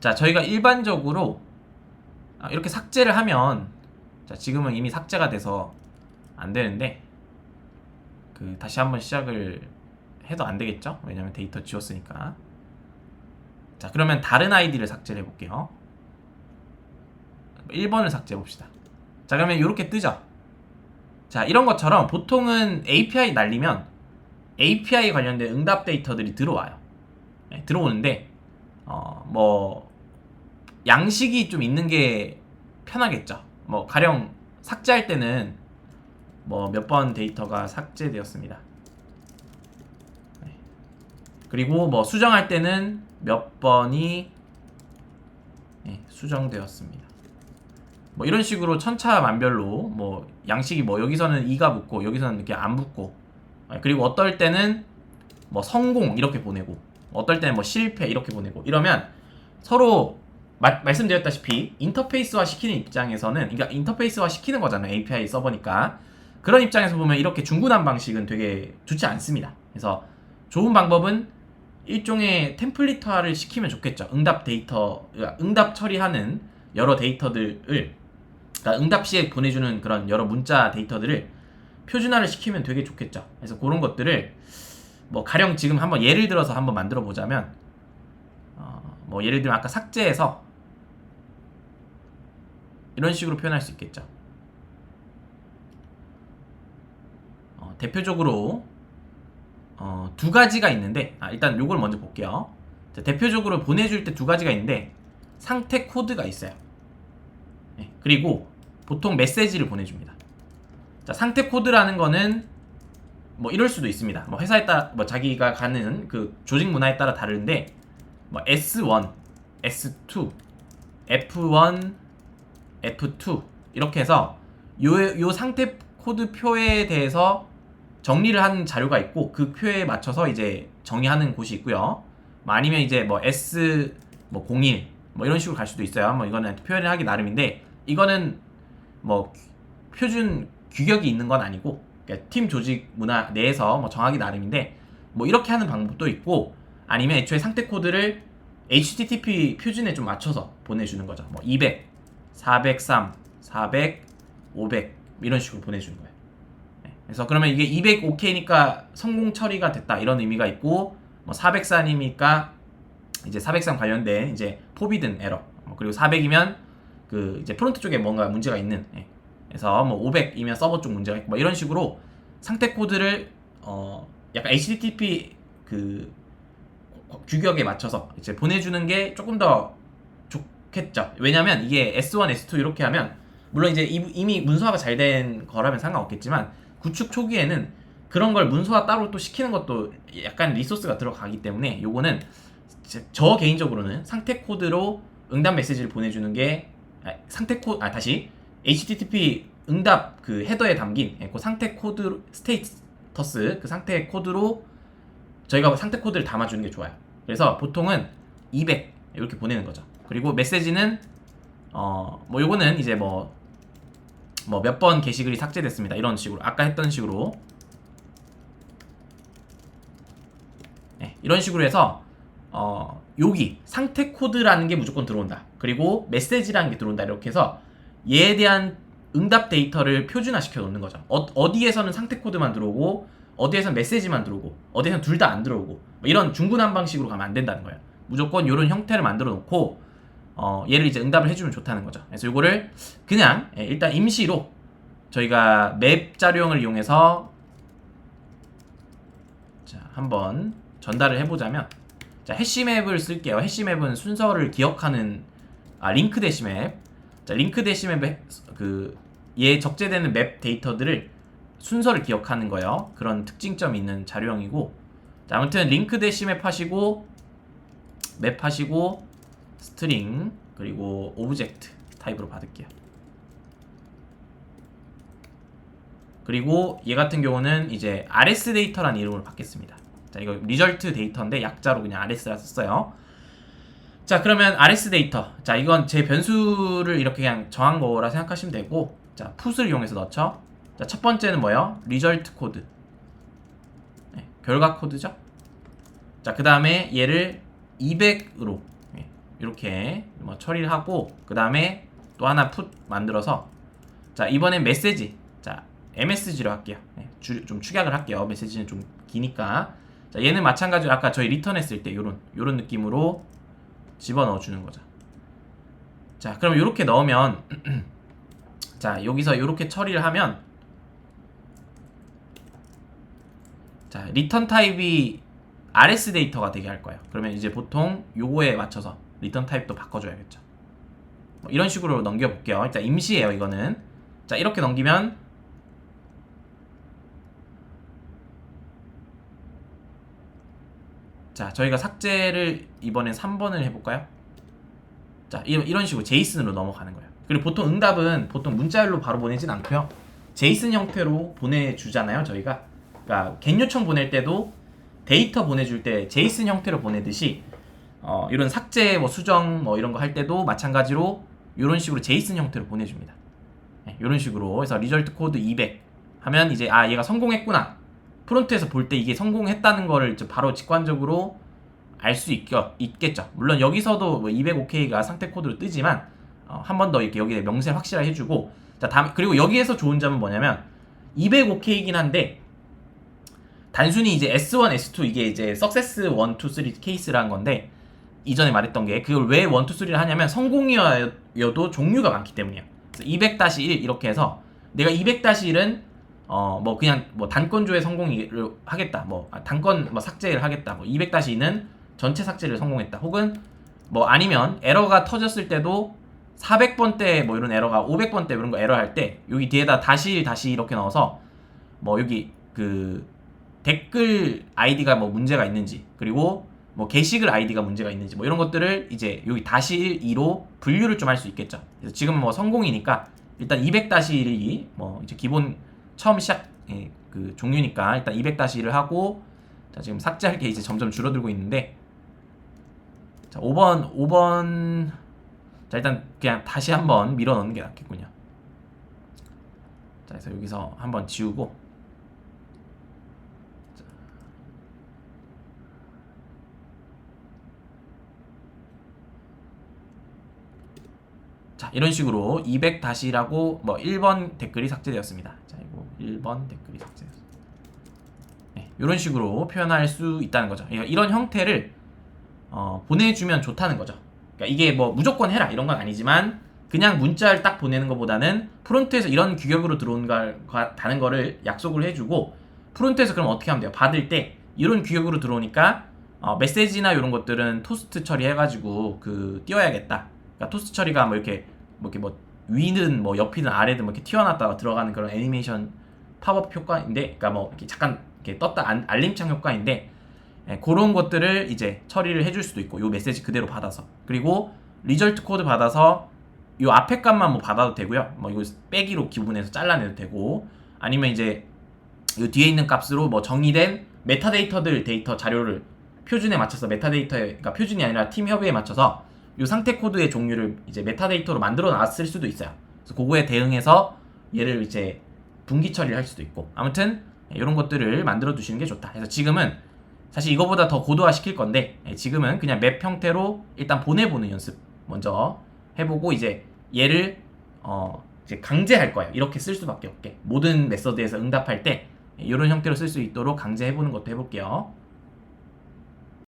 자, 저희가 일반적으로 아, 이렇게 삭제를 하면 자, 지금은 이미 삭제가 돼서 안 되는데 그 다시 한번 시작을 해도 안 되겠죠? 왜냐면 데이터 지웠으니까. 자, 그러면 다른 아이디를 삭제를 해 볼게요. 1번을 삭제해 봅시다. 자, 그러면 이렇게 뜨죠? 자, 이런 것처럼 보통은 API 날리면 API 관련된 응답 데이터들이 들어와요. 네, 들어오는데, 어, 뭐, 양식이 좀 있는 게 편하겠죠. 뭐, 가령 삭제할 때는 뭐 몇 번 데이터가 삭제되었습니다. 네. 그리고 뭐 수정할 때는 몇 번이 네, 수정되었습니다. 뭐 이런 식으로 천차만별로 뭐 양식이 뭐 여기서는 2가 붙고 여기서는 이렇게 안 붙고 아, 그리고 어떨 때는 뭐 성공 이렇게 보내고 어떨 때는 뭐 실패 이렇게 보내고 이러면 서로 마, 말씀드렸다시피 인터페이스화 시키는 입장에서는 그러니까 인터페이스화 시키는 거잖아요 API 서버니까. 그런 입장에서 보면 이렇게 중구난 방식은 되게 좋지 않습니다. 그래서 좋은 방법은 일종의 템플릿화를 시키면 좋겠죠. 응답 데이터 그러니까 응답 처리하는 여러 데이터들을 그러니까 응답 시에 보내주는 그런 여러 문자 데이터들을 표준화를 시키면 되게 좋겠죠. 그래서 그런 것들을 뭐 가령 지금 한번 예를 들어서 한번 만들어 보자면 어, 뭐 예를 들면 아까 삭제해서 이런 식으로 표현할 수 있겠죠. 어, 대표적으로 어, 두 가지가 있는데 아, 일단 요걸 먼저 볼게요. 자, 대표적으로 보내줄 때 두 가지가 있는데 상태 코드가 있어요. 네, 그리고 보통 메시지를 보내줍니다. 자, 상태 코드라는 거는 뭐 이럴 수도 있습니다. 뭐 회사에 따라 뭐 자기가 가는 그 조직 문화에 따라 다른데 뭐 S1, S2, F1, F2 이렇게 해서 요, 요 상태 코드 표에 대해서 정리를 하는 자료가 있고 그 표에 맞춰서 이제 정의하는 곳이 있고요. 뭐 아니면 이제 뭐 S 뭐 01, 뭐 이런 식으로 갈 수도 있어요. 뭐 이거는 표현을 하기 나름인데 이거는 뭐 표준 규격이 있는 건 아니고 그러니까 팀 조직 문화 내에서 뭐 정하기 나름인데 뭐 이렇게 하는 방법도 있고 아니면 애초에 상태 코드를 HTTP 표준에 좀 맞춰서 보내주는 거죠. 뭐 200, 403, 400, 500 이런 식으로 보내주는 거예요. 네. 그래서 그러면 이게 200 오케이니까 성공 처리가 됐다 이런 의미가 있고 뭐 403이니까 이제 403 관련된 이제 포비든 에러 뭐 그리고 400이면 그 이제 프론트 쪽에 뭔가 문제가 있는 예. 그래서 뭐 500이면 서버 쪽 문제가 있고 뭐 이런 식으로 상태 코드를 어 약간 HTTP 그 규격에 맞춰서 이제 보내주는 게 조금 더 좋겠죠. 왜냐면 이게 S1, S2 이렇게 하면 물론 이제 이미 문서화가 잘 된 거라면 상관없겠지만 구축 초기에는 그런 걸 문서화 따로 또 시키는 것도 약간 리소스가 들어가기 때문에 요거는 저 개인적으로는 상태 코드로 응답 메시지를 보내주는 게 아, 상태 코아 다시 HTTP 응답 그 헤더에 담긴 예, 그 상태 코드 스테이터스 그 상태 코드로 저희가 상태 코드를 담아주는 게 좋아요. 그래서 보통은 200 이렇게 보내는 거죠. 그리고 메시지는 어 뭐 요거는 이제 뭐 뭐 몇 번 게시글이 삭제됐습니다. 이런 식으로 아까 했던 식으로 네, 이런 식으로 해서 어 여기 상태 코드라는 게 무조건 들어온다. 그리고 메시지라는 게 들어온다. 이렇게 해서 얘에 대한 응답 데이터를 표준화 시켜 놓는 거죠. 어, 디에서는 상태 코드만 들어오고 어디에서는 메시지만 들어오고 어디에서는 둘다 안 들어오고 뭐 이런 중구난 방식으로 가면 안 된다는 거예요. 무조건 이런 형태를 만들어 놓고 어, 얘를 이제 응답을 해주면 좋다는 거죠. 그래서 이거를 그냥 예, 일단 임시로 저희가 맵 자료형을 이용해서 자 한번 전달을 해보자면 자 해시맵을 쓸게요. 해시맵은 순서를 기억하는 아 링크 대시맵 자 링크 대시맵 그얘 적재되는 맵 데이터들을 순서를 기억하는 거예요. 그런 특징점이 있는 자료형이고 자 아무튼 링크 대시맵 하시고 맵 하시고 스트링 그리고 오브젝트 타입으로 받을게요. 그리고 얘 같은 경우는 이제 RS 데이터라는 이름으로 받겠습니다. 자 이거 리절트 데이터인데 약자로 그냥 RS라 썼어요. 자 그러면 RS 데이터 자 이건 제 변수를 이렇게 그냥 정한 거라 생각하시면 되고 자 풋을 이용해서 넣죠 자 첫 번째는 뭐예요? 리절트 코드 네, 결과 코드죠 자 그 다음에 얘를 200으로 네, 이렇게 뭐 처리를 하고 그 다음에 또 하나 풋 만들어서 자 이번엔 메시지. 자 MSG로 할게요. 네, 주- 좀 축약을 할게요. 메시지는 좀 기니까. 자 얘는 마찬가지로 아까 저희 리턴 했을 때 요런 요런 느낌으로 집어넣어 주는 거죠. 자 그럼 이렇게 넣으면 자 여기서 이렇게 처리를 하면 자 리턴 타입이 RS 데이터가 되게 할 거예요. 그러면 이제 보통 요거에 맞춰서 리턴 타입도 바꿔줘야겠죠. 뭐 이런 식으로 넘겨볼게요. 일단 임시예요 이거는. 자 이렇게 넘기면 자 저희가 삭제를 이번엔 3번을 해볼까요? 자 이- 이런 식으로 제이슨으로 넘어가는 거예요. 그리고 보통 응답은 보통 문자열로 바로 보내진 않고요. 제이슨 형태로 보내주잖아요 저희가. 그러니까 겐 요청 보낼 때도 데이터 보내줄 때 제이슨 형태로 보내듯이 어, 이런 삭제 뭐 수정 뭐 이런 거 할 때도 마찬가지로 이런 식으로 제이슨 형태로 보내줍니다. 네, 이런 식으로. 그래서 리절트 코드 200 하면 이제 아 얘가 성공했구나. 프론트에서 볼 때 이게 성공했다는 거를 바로 직관적으로 알 수 있겠죠. 물론 여기서도 뭐 205K가 상태 코드로 뜨지만 어, 한 번 더 이렇게 여기에 명세 확실하게 해주고. 자 다음 그리고 여기에서 좋은 점은 뭐냐면 205K이긴 한데 단순히 이제 S1, S2 이게 이제 석세스 1, 2, 3 케이스라는 건데 이전에 말했던 게 그걸 왜 1, 2, 3를 하냐면 성공이어도 종류가 많기 때문이에요. 그래서 200-1 이렇게 해서 내가 200-1은 어 뭐 그냥 뭐 단건 조회 성공을 하겠다. 뭐 아, 단건 뭐 삭제를 하겠다. 뭐 200-2는 전체 삭제를 성공했다. 혹은 뭐 아니면 에러가 터졌을 때도 400번 때 뭐 이런 에러가 500번 때 이런 거 에러 할 때 여기 뒤에다 다시 일 다시 이렇게 넣어서 뭐 여기 그 댓글 아이디가 뭐 문제가 있는지 그리고 뭐 게시글 아이디가 문제가 있는지 뭐 이런 것들을 이제 여기 다시 2로 분류를 좀 할 수 있겠죠. 그래서 지금 뭐 성공이니까 일단 200-1이 뭐 이제 기본 처음 시작 예, 그 종류니까 일단 200-1을 하고 자 지금 삭제할 게 이제 점점 줄어들고 있는데 자 5번 5번 자 일단 그냥 다시 한번 밀어 넣는 게 낫겠군요. 자 그래서 여기서 한번 지우고 자 이런 식으로 200-1하고 뭐 1번 댓글이 삭제되었습니다. 자 이거 1번 댓글이 삭제되었습니다. 네, 이런 식으로 표현할 수 있다는 거죠. 그러니까 이런 형태를 어, 보내주면 좋다는 거죠. 그러니까 이게 뭐 무조건 해라 이런 건 아니지만 그냥 문자를 딱 보내는 것보다는 프론트에서 이런 규격으로 들어온 걸 다는 거를 약속을 해주고 프론트에서 그럼 어떻게 하면 돼요? 받을 때 이런 규격으로 들어오니까 어, 메시지나 이런 것들은 토스트 처리해가지고 그 띄워야겠다. 그러니까 토스트 처리가 뭐 이렇게 뭐 이렇게 뭐 위는 뭐 옆이든 아래든 뭐 이렇게 튀어나왔다가 들어가는 그런 애니메이션 팝업 효과인데, 그러니까 뭐 이렇게 잠깐 이렇게 떴다 안- 알림창 효과인데 예, 그런 것들을 이제 처리를 해줄 수도 있고 요 메시지 그대로 받아서 그리고 리절트 코드 받아서 요 앞에 값만 뭐 받아도 되고요. 뭐 이거 빼기로 기분해서 잘라내도 되고 아니면 이제 요 뒤에 있는 값으로 뭐 정의된 메타데이터들 데이터 자료를 표준에 맞춰서 메타데이터에 그러니까 표준이 아니라 팀 협의에 맞춰서 요 상태 코드의 종류를 이제 메타데이터로 만들어 놨을 수도 있어요. 그래서 그거에 대응해서 얘를 이제 분기 처리를 할 수도 있고 아무튼 이런 것들을 만들어 두시는 게 좋다. 그래서 지금은 사실 이거보다 더 고도화 시킬 건데 예, 지금은 그냥 맵 형태로 일단 보내보는 연습 먼저 해보고 이제 얘를 어 이제 강제할 거예요. 이렇게 쓸 수밖에 없게 모든 메서드에서 응답할 때 이런 형태로 쓸 수 있도록 강제해보는 것도 해볼게요.